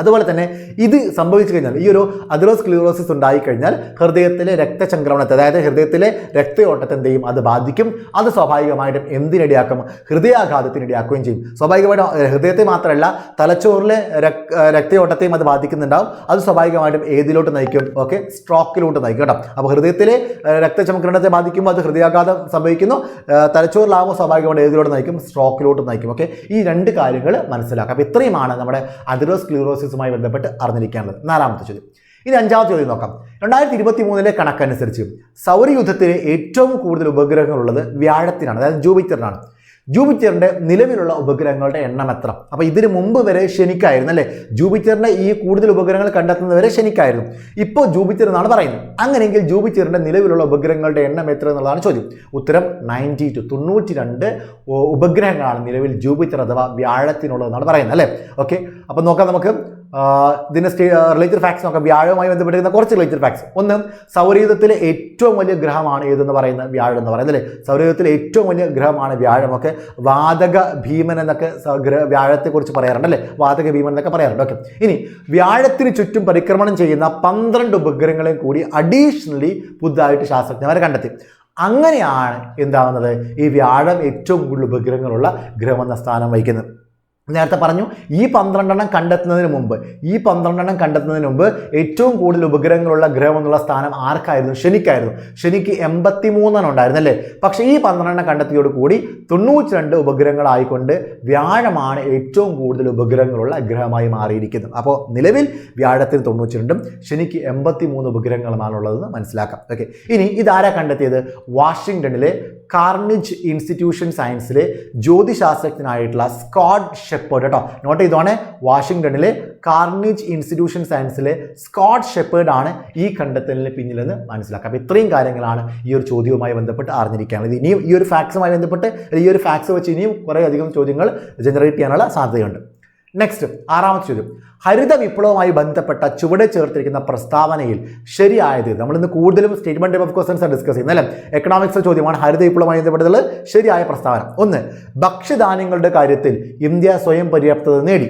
അതുപോലെ തന്നെ ഇത് സംഭവിച്ചു കഴിഞ്ഞാൽ ഈ ഒരു അതിറോസ് ക്ലീറോസിസ് ഉണ്ടായിക്കഴിഞ്ഞാൽ ഹൃദയത്തിലെ രക്തചംക്രമണത്തെ അതായത് ഹൃദയത്തിലെ രക്തയോട്ടത്തെ എന്ത് ചെയ്യും? അത് ബാധിക്കും. അത് സ്വാഭാവികമായിട്ടും എന്തിനിടയാക്കും ഹൃദയാഘാതത്തിനിടയാക്കുകയും ചെയ്യും. സ്വാഭാവികമായിട്ടും ഹൃദയത്തെ മാത്രമല്ല തലച്ചോറിലെ രക്തയോട്ടത്തെയും അത് ബാധിക്കുന്നുണ്ടാവും. അത് സ്വാഭാവികമായിട്ടും ഏതിലോട്ട് നയിക്കും? ഓക്കെ സ്ട്രോക്കിലോട്ട് നയിക്കും കേട്ടോ. അപ്പോൾ ഹൃദയത്തിലെ രക്തചംക്രമണത്തെ ബാധിക്കുമ്പോൾ അത് ഹൃദയാഘാതം സംഭവിക്കുന്നു. തലച്ചോറിലാകുമ്പോൾ സ്വാഭാവികമായിട്ട് ഏതിലോട്ട് നയിക്കും? സ്ട്രോക്കിലോട്ട് നയിക്കും. ഓക്കെ ഈ രണ്ട് കാര്യങ്ങൾ മനസ്സിലാക്കാം. അപ്പോൾ ഇത്രയുമാണ് നമ്മുടെ അതിറോസ് ക്ലീറോസിസുമായി ബന്ധപ്പെട്ട് അറിഞ്ഞിരിക്കേണ്ടത് നാലാമത്തെ ചോദ്യം. ഇനി അഞ്ചാമത്തെ ചോദ്യം നോക്കാം. രണ്ടായിരത്തി ഇരുപത്തി മൂന്നിലെ കണക്കനുസരിച്ച് സൗരയുദ്ധത്തിലെ ഏറ്റവും കൂടുതൽ ഉപഗ്രഹങ്ങളുള്ളത് വ്യാഴത്തിനാണ് അതായത് ജൂപിറ്ററിനാണ്. ജൂപിറ്ററിന്റെ നിലവിലുള്ള ഉപഗ്രഹങ്ങളുടെ എണ്ണം എത്ര? അപ്പോൾ ഇതിനു മുമ്പ് വരെ ശനിക്കായിരുന്നു അല്ലേ? ജൂപിറ്ററിന്റെ ഈ കൂടുതൽ ഉപഗ്രഹങ്ങൾ കണ്ടെത്തുന്നവരെ ശനിക്കായിരുന്നു. ഇപ്പോൾ ജൂപിറ്റർ എന്നാണ് പറയുന്നത്. അങ്ങനെയെങ്കിൽ ജൂപിറ്ററിന്റെ നിലവിലുള്ള ഉപഗ്രഹങ്ങളുടെ എണ്ണം എത്ര എന്നുള്ളതാണ് ചോദ്യം. ഉത്തരം നയന്റി ടു തൊണ്ണൂറ്റി രണ്ട് ഉപഗ്രഹങ്ങളാണ് നിലവിൽ ജൂപിറ്റർ അഥവാ വ്യാഴത്തിനുള്ളതെന്നാണ് പറയുന്നത് അല്ലേ? ഓക്കെ. അപ്പോൾ നോക്കാം നമുക്ക്. ആ, ഇതിന്റെ സ്റ്റേ റിലേറ്റഡ് ഫാക്ട്സ് നോക്കാം. വ്യാഴവുമായി ബന്ധപ്പെട്ടിരിക്കുന്ന കുറച്ച് റിലേറ്റഡ് ഫാക്ട്സ് ഒന്ന് സൗരയുധത്തിലെ ഏറ്റവും വലിയ ഗ്രഹമാണ് ഏതെന്ന് പറയുന്ന വ്യാഴം എന്ന് പറയുന്നത് അല്ലേ? സൗരയുധത്തിലെ ഏറ്റവും വലിയ ഗ്രഹമാണ് വ്യാഴം. ഓക്കെ? വാതക ഭീമൻ എന്നൊക്കെ വ്യാഴത്തെക്കുറിച്ച് പറയാറുണ്ട് അല്ലേ? വാതക ഭീമൻ എന്നൊക്കെ പറയാറുണ്ട്. ഓക്കെ. ഇനി വ്യാഴത്തിന് ചുറ്റും പരിക്രമണം ചെയ്യുന്ന പന്ത്രണ്ട് ഉപഗ്രഹങ്ങളെയും കൂടി അഡീഷണലി പുതുതായിട്ട് ശാസ്ത്രജ്ഞന്മാർ കണ്ടെത്തി. അങ്ങനെയാണ് എന്താവുന്നത്? ഈ വ്യാഴം ഏറ്റവും കൂടുതൽ ഉപഗ്രഹങ്ങളുള്ള ഗ്രഹമെന്ന സ്ഥാനം വഹിക്കുന്നത്. നേരത്തെ പറഞ്ഞു ഈ പന്ത്രണ്ടെണ്ണം കണ്ടെത്തുന്നതിന് മുമ്പ് ഈ പന്ത്രണ്ടെണ്ണം കണ്ടെത്തുന്നതിന് മുമ്പ് ഏറ്റവും കൂടുതൽ ഉപഗ്രഹങ്ങളുള്ള ഗ്രഹം എന്നുള്ള സ്ഥാനം ആർക്കായിരുന്നു? ശനിക്കായിരുന്നു. ശനിക്ക് എൺപത്തി മൂന്നെണ്ണം ഉണ്ടായിരുന്നു അല്ലേ? പക്ഷേ ഈ പന്ത്രണ്ടെണ്ണം കണ്ടെത്തിയോട് കൂടി തൊണ്ണൂറ്റി രണ്ട് ഉപഗ്രഹങ്ങളായിക്കൊണ്ട് വ്യാഴമാണ് ഏറ്റവും കൂടുതൽ ഉപഗ്രഹങ്ങളുള്ള ഗ്രഹമായി മാറിയിരിക്കുന്നത്. അപ്പോൾ നിലവിൽ വ്യാഴത്തിന് തൊണ്ണൂറ്റി രണ്ടും ശനിക്ക് എൺപത്തി മൂന്ന് ഉപഗ്രഹങ്ങളുമാണുള്ളതെന്ന് മനസ്സിലാക്കാം. ഓക്കെ. ഇനി ഇതാരാ കണ്ടെത്തിയത്? വാഷിങ്ടണിലെ കാർണിജ് ഇൻസ്റ്റിറ്റ്യൂഷൻ സയൻസിലെ ജ്യോതിശാസ്ത്രജ്ഞനായിട്ടുള്ള സ്കോട്ട് ഷെപ്പേർഡ് കേട്ടോ. നോട്ട് ചെയ്തോണേ വാഷിംഗ്ടണിലെ കാർണിജ് ഇൻസ്റ്റിറ്റ്യൂഷൻ സയൻസിലെ സ്കോട്ട് ഷെപ്പേർഡ് ആണ് ഈ കണ്ടെത്തലിന് പിന്നിലെന്ന് മനസ്സിലാക്കാം അപ്പോൾ ഇത്രയും കാര്യങ്ങളാണ് ഈ ഒരു ചോദ്യവുമായി ബന്ധപ്പെട്ട് അറിഞ്ഞിരിക്കാനുള്ളത്. ഇനിയും ഈ ഒരു ഫാക്സുമായി ബന്ധപ്പെട്ട് ഈ ഒരു ഫാക്സ് വെച്ച് ഇനിയും കുറേ അധികം ചോദ്യങ്ങൾ ജനറേറ്റ് ചെയ്യാനുള്ള സാധ്യതയുണ്ട്. നെക്സ്റ്റ് ആറാമത്തെ ചോദ്യം. ഹരിത വിപ്ലവവുമായി ബന്ധപ്പെട്ട ചുവടെ ചേർത്തിരിക്കുന്ന പ്രസ്താവനയിൽ ശരിയായത് നമ്മൾ ഇന്ന് കൂടുതലും statement type of questions discuss ചെയ്യുന്നത് അല്ലേ? എക്കണോമിക്സ് ചോദ്യമാണ് ഹരിത വിപ്ലവമായി ബന്ധപ്പെട്ടത് ശരിയായ പ്രസ്താവന. ഒന്ന് ഭക്ഷ്യധാന്യങ്ങളുടെ കാര്യത്തിൽ ഇന്ത്യ സ്വയം പര്യാപ്തത നേടി.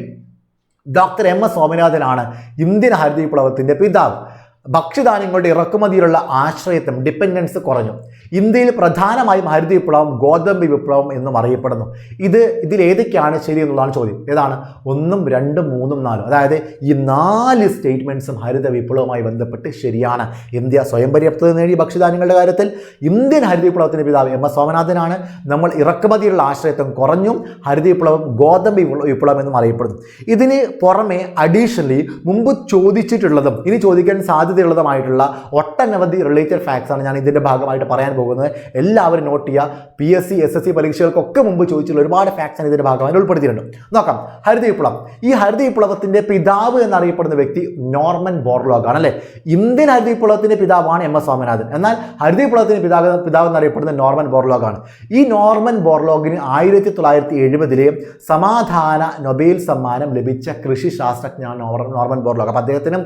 ഡോക്ടർ എം എസ് സ്വാമിനാഥനാണ് ഇന്ത്യൻ ഹരിത വിപ്ലവത്തിന്റെ പിതാവ്. ഭക്ഷ്യധാന്യങ്ങളുടെ ഇറക്കുമതിയിലുള്ള ആശ്രയത്വം ഡിപ്പെൻഡൻസ് കുറഞ്ഞു. ഇന്ത്യയിൽ പ്രധാനമായും ഹരിത വിപ്ലവം ഗോതമ്പ് വിപ്ലവം എന്നും അറിയപ്പെടുന്നു. ഇത് ഇതിൽ ഏതൊക്കെയാണ് ശരി എന്നുള്ളതാണ് ചോദ്യം. ഏതാണ്? ഒന്നും രണ്ടും മൂന്നും നാലും. അതായത് ഈ നാല് സ്റ്റേറ്റ്മെന്റ്സും ഹരിത വിപ്ലവവുമായി ബന്ധപ്പെട്ട് ശരിയാണ്. ഇന്ത്യ സ്വയം പര്യാപ്തത നേടി ഭക്ഷ്യധാന്യങ്ങളുടെ കാര്യത്തിൽ. ഇന്ത്യൻ ഹരിത വിപ്ലവത്തിന്റെ പിതാവ് എം എസ് സോമനാഥനാണ്. നമ്മൾ ഇറക്കുമതിയിലുള്ള ആശ്രയത്വം കുറഞ്ഞും ഹരിത വിപ്ലവം ഗോതമ്പ് വിപ്ലവം എന്നും അറിയപ്പെടുന്നു. ഇതിന് പുറമെ അഡീഷണലി മുമ്പ് ചോദിച്ചിട്ടുള്ളതും ഇനി ചോദിക്കാൻ സാധ്യതയുള്ളതുമായിട്ടുള്ള ഒട്ടനവധി റിലേറ്റഡ് ഫാക്ട്സ് ആണ് ഞാൻ ഇതിന്റെ ഭാഗമായിട്ട് പറയാൻ പോകുന്നത്. എല്ലാവരും നോട്ട് ചെയ്യുക. P S C S S C പരീക്ഷകൾക്കൊക്കെ മുമ്പ് ചോദിച്ചുള്ള ഒരുപാട് ഫാക്ട്സ് ആണ് ഇതിന്റെ ഭാഗമായി ഉൾപ്പെടുത്തിയിട്ടുണ്ട്. നോക്കാം. ഹരിത വിപ്ലവം. ഈ ഹരിത വിപ്ലവത്തിന്റെ പിതാവ് എന്നറിയപ്പെടുന്ന വ്യക്തി നോർമൻ ബോർലോഗ് ആണ് അല്ലേ? ഇന്ത്യൻ ഹരിത വിപ്ലവത്തിന്റെ പിതാവാണ് എം എസ് സ്വാമിനാഥൻ. എന്നാൽ ഹരിത വിപ്ലവത്തിന്റെ പിതാവ് പിതാവ് എന്നറിയപ്പെടുന്ന നോർമൻ ബോർലോഗ് ആണ് ഈ നോർമൻ ബോർലോഗിന് ആയിരത്തി തൊള്ളായിരത്തി എഴുപതിലെ സമാധാന നൊബേൽ സമ്മാനം ലഭിച്ച കൃഷി ശാസ്ത്രജ്ഞനാണ് നോർമൻ ബോർലോഗ്. അപ്പോൾ അദ്ദേഹത്തിന്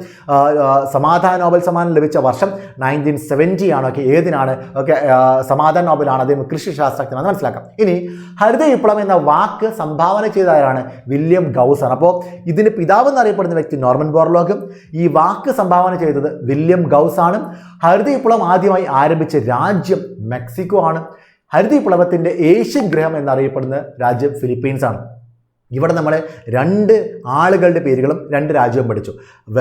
സമാധാന നോബൽ സമ്മാനം ലഭിച്ച വർഷം നയന്റീൻ സെവന്റി ആണ്? ഓക്കെ ഏതിനാണ്? ഓക്കെ സമാധാന നോബലാണ് അദ്ദേഹം കൃഷി ശാസ്ത്രജ്ഞനാണെന്ന് മനസ്സിലാക്കാം. ഇനി ഹരിത വിപ്ലവം എന്ന വാക്ക് സംഭാവന ചെയ്തവരാണ് വില്യം ഗൗസ് ആണ് അപ്പോൾ ഇതിന് പിതാവ് എന്നറിയപ്പെടുന്ന വ്യക്തി നോർമൻ ബോർലോഗും ഈ വാക്ക് സംഭാവന ചെയ്തത് വില്യം ആണ് ഹരിത വിപ്ലവം ആദ്യമായി ആരംഭിച്ച രാജ്യം മെക്സിക്കോ ആണ്. ഹരിത വിപ്ലവത്തിന്റെ ഏഷ്യൻ ഗ്രഹം എന്നറിയപ്പെടുന്ന രാജ്യം ഫിലിപ്പീൻസ് ആണ് ഇവിടെ നമ്മൾ രണ്ട് ആളുകളുടെ പേരുകളും രണ്ട് രാജ്യവും പഠിച്ചു.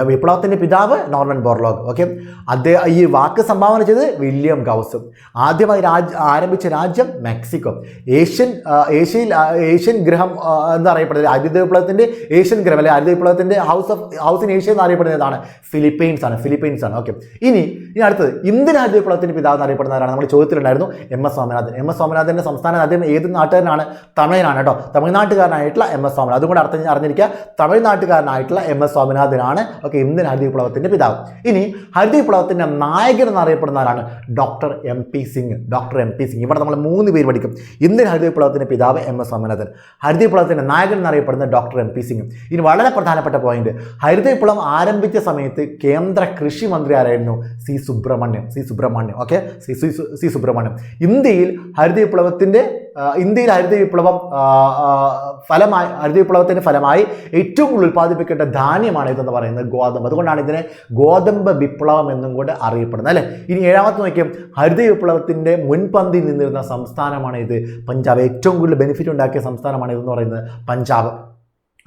വിപ്ലവത്തിന്റെ പിതാവ് നോർമൻ ബോർലോഗ് ഓക്കെ അദ്ദേഹം ഈ വാക്ക് സംഭാവന ചെയ്തത് വില്യം ഗൗസും. ആദ്യമായി രാജ് ആരംഭിച്ച രാജ്യം മെക്സിക്കോ. ഏഷ്യൻ ഏഷ്യയിൽ ഏഷ്യൻ ഗ്രഹം എന്ന് എന്നറിയപ്പെടുന്നത് ഹരിത വിപ്ലവത്തിന്റെ ഏഷ്യൻ ഗ്രഹം അല്ലെ? ഹരിത വിപ്ലവത്തിന്റെ house of house in Asia എന്നറിയപ്പെടുന്നതാണ് Philippines ആണ് ഫിലിപ്പീൻസ് ആണ് ഓക്കെ ഇനി ഇനി അടുത്തത്. ഇന്ത്യൻ ഹരിത വിപ്ലവത്തിന്റെ പിതാവ് എന്നറിയപ്പെടുന്നവരാണ് നമ്മൾ ചോദ്യത്തിലുണ്ടായിരുന്നു M S Swaminathan. M S സ്വാമിനാഥന്റെ സംസ്ഥാനം ആദ്യം ഏത് നാട്ടുകാരനാണ്? തമിഴനാണ് കേട്ടോ? തമിഴ്നാട്ടുകാരനായിട്ടുള്ള എം എസ് സ്വാമിനാഥൻ. അതും കൂടെ അർത്ഥം അറിഞ്ഞിരിക്കുക തമിഴ്നാട്ടുകാരനായിട്ടുള്ള എം എസ് സ്വാമിനാഥനാണ്. ഓക്കെ ഇന്ത്യൻ ഹരിത വിപ്ലവത്തിന്റെ പിതാവ്. ഇനി ഹരിത വിപ്ലവത്തിന്റെ നായകൻ എന്നറിയപ്പെടുന്ന ആരാണ് doctor M P Singh. Doctor M P Singh. ഇവിടെ നമ്മൾ മൂന്ന് പേര് പഠിക്കും. ഇന്ത്യൻ ഹരിത വിപ്ലവത്തിന്റെ പിതാവ് എം എസ് സ്വാമിനാഥൻ. ഹരിത വിപ്ലവത്തിന്റെ നായകൻ എന്നറിയപ്പെടുന്ന ഡോക്ടർ എം പി സിംഗ്. ഇനി വളരെ പ്രധാനപ്പെട്ട പോയിന്റ് ഹരിത വിപ്ലവം ആരംഭിച്ച സമയത്ത് കേന്ദ്ര കൃഷി മന്ത്രി ആരായിരുന്നു? C Subramaniam C Subramaniam okay C C Subramaniam ഇന്ത്യയിൽ ഹരിത വിപ്ലവത്തിന്റെ ഇന്ത്യയിൽ ഹരിത വിപ്ലവം ഫലമായി ഹരിത വിപ്ലവത്തിന്റെ ഫലമായി ഏറ്റവും കൂടുതൽ ഉൽപ്പാദിപ്പിക്കേണ്ട ധാന്യമാണ് ഇതെന്ന് പറയുന്നത്? ഗോതമ്പ്. അതുകൊണ്ടാണ് ഇതിനെ ഗോതമ്പ് വിപ്ലവം എന്നും കൂടെ അറിയപ്പെടുന്നത് അല്ലേ? ഇനി ഏഴാമത്തെ നോക്കിയാൽ ഹരിത വിപ്ലവത്തിന്റെ മുൻപന്തിയിൽ നിന്നിരുന്ന സംസ്ഥാനമാണ് ഇത് പഞ്ചാബ്. ഏറ്റവും കൂടുതൽ ബെനിഫിറ്റ് ഉണ്ടാക്കിയ സംസ്ഥാനമാണ് ഇതെന്ന് പറയുന്നത്? പഞ്ചാബ്.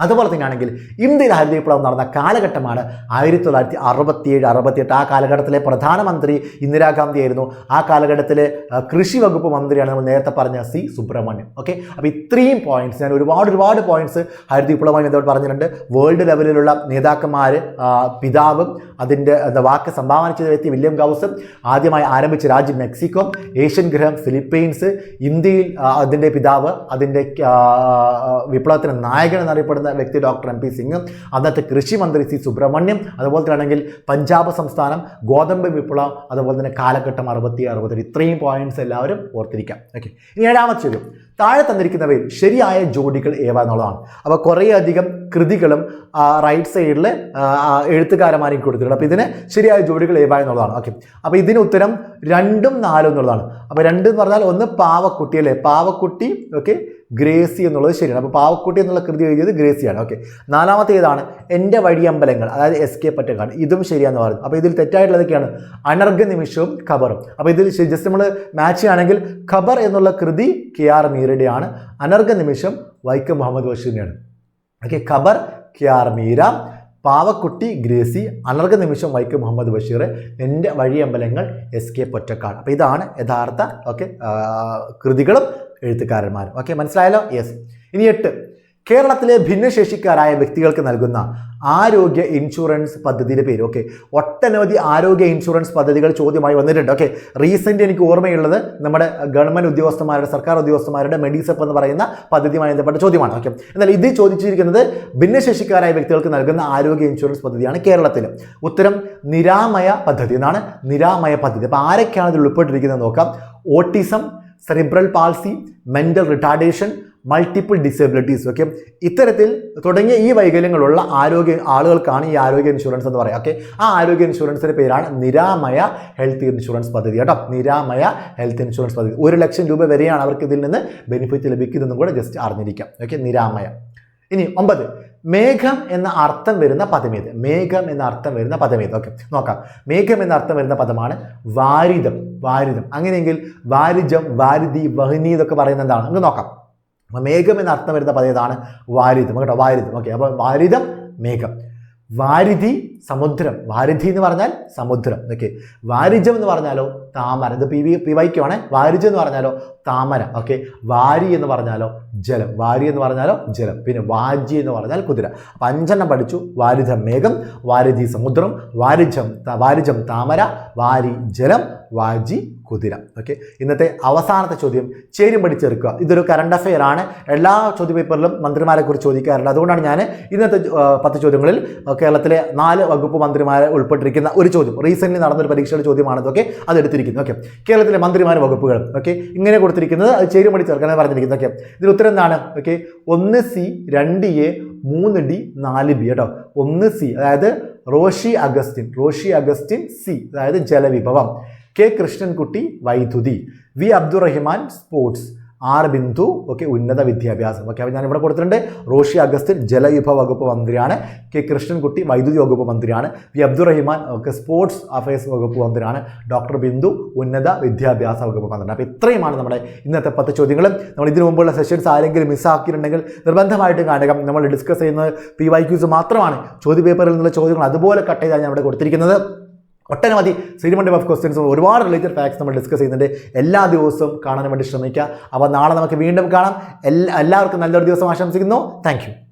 അതുപോലെ തന്നെയാണെങ്കിൽ ഇന്ത്യയിൽ ഹരിത വിപ്ലവം നടന്ന കാലഘട്ടമാണ് ആയിരത്തി തൊള്ളായിരത്തി അറുപത്തിയേഴ് അറുപത്തിയെട്ട്. ആ കാലഘട്ടത്തിലെ പ്രധാനമന്ത്രി ഇന്ദിരാഗാന്ധി ആയിരുന്നു. ആ കാലഘട്ടത്തിലെ കൃഷി വകുപ്പ് മന്ത്രിയാണ് നമ്മൾ നേരത്തെ പറഞ്ഞ സി സുബ്രഹ്മണ്യം. ഓക്കെ? അപ്പോൾ ഇത്രയും പോയിന്റ്സ് ഞാൻ ഒരുപാട് ഒരുപാട് പോയിന്റ്സ് ഹരിത വിപ്ലവമായി ബന്ധപ്പെട്ട് പറഞ്ഞിട്ടുണ്ട്. വേൾഡ് ലെവലിലുള്ള നേതാക്കന്മാർ പിതാവും അതിന്റെ എന്താ വാക്ക് സംഭാവന ചെയ്ത വ്യക്തി വില്യം ഗൗസും ആദ്യമായി ആരംഭിച്ച രാജ്യം മെക്സിക്കോ ഏഷ്യൻ ഗ്രഹം ഫിലിപ്പീൻസ് ഇന്ത്യയിൽ അതിന്റെ പിതാവ് അതിന്റെ വിപ്ലവത്തിന് നായകൻ എന്നറിയപ്പെടുന്ന വ്യക്തി ഡോക്ടർ എം പി സിംഗ് അന്നത്തെ കൃഷി മന്ത്രി സി സുബ്രഹ്മണ്യം അതുപോലെ തന്നെ ആണെങ്കിൽ പഞ്ചാബ് സംസ്ഥാനം ഗോതമ്പ് വിപ്ലവം അതുപോലെ തന്നെ കാലഘട്ടം അറുപത്തി അറുപത്തി ഇത്രയും പോയിന്റ്സ് എല്ലാവരും ഓർത്തിരിക്കാം. ഓക്കെ ഇനി ഏഴാമത്തെ ചോദ്യം. താഴെ തന്നിരിക്കുന്നവയിൽ ശരിയായ ജോഡികൾ ഏവ എന്നുള്ളതാണ്. അപ്പോൾ കുറേയധികം കൃതികളും റൈറ്റ് സൈഡിൽ എഴുത്തുകാരന്മാരെയും കൊടുത്തിട്ടുണ്ട്. അപ്പോൾ ഇതിന് ശരിയായ ജോഡികൾ ഏവ എന്നുള്ളതാണ്. ഓക്കെ അപ്പോൾ ഇതിന് ഉത്തരം രണ്ടും നാലും എന്നുള്ളതാണ്. അപ്പോൾ രണ്ട് എന്ന് പറഞ്ഞാൽ ഒന്ന് പാവക്കുട്ടി അല്ലേ? പാവക്കുട്ടി ഓക്കെ ഗ്രേസി എന്നുള്ളത് ശരിയാണ്. അപ്പോൾ പാവക്കുട്ടി എന്നുള്ള കൃതി എഴുതിയത് ഗ്രേസിയാണ് ഓക്കെ നാലാമത്തെ ഏതാണ്? എന്റെ വഴിയമ്പലങ്ങൾ അതായത് എസ് കെ പറ്റക്കാട് ഇതും ശരിയാന്ന് പറയുന്നത് അപ്പോൾ ഇതിൽ തെറ്റായിട്ടുള്ളതൊക്കെയാണ് അനർഘ നിമിഷവും ഖബറും. അപ്പോൾ ഇതിൽ ജസ്റ്റ് നമ്മൾ മാച്ച് ചെയ്യുകയാണെങ്കിൽ ഖബർ എന്നുള്ള കൃതി കെ ആർ മീരയുടെയാണ്. അനർഘ നിമിഷം Vaikom Muhammad ബഷീറിന്റെയാണ്. Okay Khabar K R Meera. Paavakkutty Gracy Anargha Nimisham Vaikom Muhammad Basheer എന്റെ വഴിയമ്പലങ്ങൾ എസ് കെ പൊറ്റക്കാട്. അപ്പോൾ ഇതാണ് യഥാർത്ഥ ഓക്കെ കൃതികളും എഴുത്തുകാരന്മാരും. ഓക്കെ മനസ്സിലായല്ലോ? യെസ് ഇനി എട്ട്. കേരളത്തിലെ ഭിന്നശേഷിക്കാരായ വ്യക്തികൾക്ക് നൽകുന്ന ആരോഗ്യ ഇൻഷുറൻസ് പദ്ധതിയുടെ പേര്. ഓക്കെ ഒട്ടനവധി ആരോഗ്യ ഇൻഷുറൻസ് പദ്ധതികൾ ചോദ്യമായി വന്നിട്ടുണ്ട്. ഓക്കെ റീസെന്റ് എനിക്ക് ഓർമ്മയുള്ളത് നമ്മുടെ ഗവൺമെന്റ് ഉദ്യോഗസ്ഥന്മാരുടെ സർക്കാർ ഉദ്യോഗസ്ഥന്മാരുടെ മെഡിസപ്പ് എന്ന് പറയുന്ന പദ്ധതിയുമായി ബന്ധപ്പെട്ട ചോദ്യമാണ്. ഓക്കെ എന്നാൽ ഇത് ചോദിച്ചിരിക്കുന്നത് ഭിന്നശേഷിക്കാരായ വ്യക്തികൾക്ക് നൽകുന്ന ആരോഗ്യ ഇൻഷുറൻസ് പദ്ധതിയാണ് കേരളത്തിൽ. ഉത്തരം നിരാമയ പദ്ധതി എന്നാണ്. നിരാമയ പദ്ധതി. അപ്പോൾ ആരൊക്കെയാണ് ഇതിൽ ഉൾപ്പെട്ടിരിക്കുന്നത് നോക്കാം. Autism cerebral palsy mental retardation multiple disabilities okay ഇത്തരത്തിൽ തുടങ്ങിയ ഈ വൈകല്യങ്ങളുള്ള ആരോഗ്യ ആളുകൾക്കാണ് ഈ ആരോഗ്യ ഇൻഷുറൻസ് എന്ന് പറയുക ഓക്കെ ആ ആരോഗ്യ ഇൻഷുറൻസിന്റെ പേരാണ് നിരാമയ ഹെൽത്ത് ഇൻഷുറൻസ് പദ്ധതി കേട്ടോ? നിരാമയ ഹെൽത്ത് ഇൻഷുറൻസ് പദ്ധതി. ഒരു ലക്ഷം രൂപ വരെയാണ് അവർക്ക് ഇതിൽ നിന്ന് ബെനിഫിറ്റ് ലഭിക്കുന്നതെന്നും കൂടെ ജസ്റ്റ് അറിഞ്ഞിരിക്കാം ഓക്കെ നിരാമയ. ഇനി ഒമ്പത് മേഘം എന്ന അർത്ഥം വരുന്ന പദമേത്? മേഘം എന്ന അർത്ഥം വരുന്ന പദമേത് ഓക്കെ നോക്കാം. മേഘം എന്ന അർത്ഥം വരുന്ന പദമാണ് വാരിതം വാരിതം. അങ്ങനെയെങ്കിൽ വാരിജം വാരിതി വഹിനി ഇതൊക്കെ പറയുന്നത് എന്താണ്? നമുക്ക് നോക്കാം. മേഘം എന്ന അർത്ഥം വരുന്ന പദേതാണ് വാരിധം. കേട്ടോ വാരിതം ഓക്കെ അപ്പോൾ വാരിതം മേഘം. വാരിധി സമുദ്രം. വാരിധി എന്ന് പറഞ്ഞാൽ സമുദ്രം. ഓക്കെ വാരിജം എന്ന് പറഞ്ഞാലോ താമര. ഇത് പി വി പി വൈക്കുവാണ് വാരിജം എന്ന് പറഞ്ഞാലോ താമര. ഓക്കെ വാരി എന്ന് പറഞ്ഞാലോ ജലം. വാരി എന്ന് പറഞ്ഞാലോ ജലം. പിന്നെ വാജി എന്ന് പറഞ്ഞാൽ കുതിര. അപ്പം അഞ്ചെണ്ണം പഠിച്ചു. വാരിധം മേഘം വാരിധി സമുദ്രം വാരിജം വാരിജം താമര വാരി ജലം വാജി കുതിര. ഓക്കെ ഇന്നത്തെ അവസാനത്തെ ചോദ്യം ചേരുംപടി ചെറുക്കുക ഇതൊരു കറണ്ട് അഫെയർ ആണ്. എല്ലാ ചോദ്യ പേപ്പറിലും മന്ത്രിമാരെ കുറിച്ച് ചോദിക്കാറുണ്ട്. അതുകൊണ്ടാണ് ഞാൻ ഇന്നത്തെ പത്ത് ചോദ്യങ്ങളിൽ കേരളത്തിലെ നാല് വകുപ്പ് മന്ത്രിമാരെ ഉൾപ്പെട്ടിരിക്കുന്ന ഒരു ചോദ്യം. റീസെന്റ്ലി നടന്നൊരു പരീക്ഷയുടെ ചോദ്യമാണ് ഇതൊക്കെ അത് എടുത്തിരിക്കുന്നത് ഓക്കെ കേരളത്തിലെ മന്ത്രിമാരും വകുപ്പുകൾ. ഓക്കെ ഇങ്ങനെ കൊടുത്തിരിക്കുന്നത് അത് ചേരുംപടി ചേർക്കാനാണ് പറഞ്ഞിരിക്കുന്നത്. ഓക്കെ ഇതിൽ ഉത്തരം എന്താണ്? ഓക്കെ ഒന്ന് സി രണ്ട് എ മൂന്ന് ഡി നാല് ബി. കേട്ടോ? ഒന്ന് സി അതായത് റോഷി അഗസ്റ്റിൻ. റോഷി അഗസ്റ്റിൻ സി അതായത് ജലവിഭവം. കെ കൃഷ്ണൻകുട്ടി വൈദ്യുതി V Abdurahiman sports R Bindu okay ഉന്നത വിദ്യാഭ്യാസം. ഓക്കെ അപ്പോൾ ഞാൻ ഇവിടെ കൊടുത്തിട്ടുണ്ട്. റോഷി അഗസ്റ്റിൻ ജലവിഭവ വകുപ്പ് മന്ത്രിയാണ്. കെ കൃഷ്ണൻകുട്ടി വൈദ്യുതി വകുപ്പ് മന്ത്രിയാണ്. വി അബ്ദുറഹിമാൻ ഒക്കെ സ്പോർട്സ് അഫയേഴ്സ് വകുപ്പ് മന്ത്രിയാണ്. ഡോക്ടർ ബിന്ദു ഉന്നത വിദ്യാഭ്യാസ വകുപ്പ് മന്ത്രിയാണ്. അപ്പോൾ ഇത്രയുമാണ് നമ്മുടെ ഇന്നത്തെ പത്ത് ചോദ്യങ്ങൾ നമ്മൾ ഇതിനു മുമ്പുള്ള സെഷൻസ് ആരെങ്കിലും മിസ്സാക്കിയിട്ടുണ്ടെങ്കിൽ നിർബന്ധമായിട്ടും കാണുക. നമ്മൾ ഡിസ്കസ് ചെയ്യുന്നത് പി വൈ ക്യൂസ് മാത്രമാണ്. ചോദ്യപേപ്പറിൽ നിന്നുള്ള ചോദ്യങ്ങൾ അതുപോലെ കട്ട് ചെയ്താണ് ഞാൻ ഇവിടെ കൊടുത്തിരിക്കുന്നത്. ഒട്ടനവധി ശ്രീമണ്ഡപം ഓഫ് ക്വസ്റ്റ്യൻസും ഒരുപാട് റിലേറ്റഡ് ഫാക്ട്സ് നമ്മൾ ഡിസ്കസ് ചെയ്യുന്നുണ്ട്. എല്ലാ ദിവസവും കാണാൻ വേണ്ടി ശ്രമിക്കുക. അപ്പോൾ നാളെ നമുക്ക് വീണ്ടും കാണാം. എല്ലാ എല്ലാവർക്കും നല്ലൊരു ദിവസം ആശംസിക്കുന്നു. താങ്ക്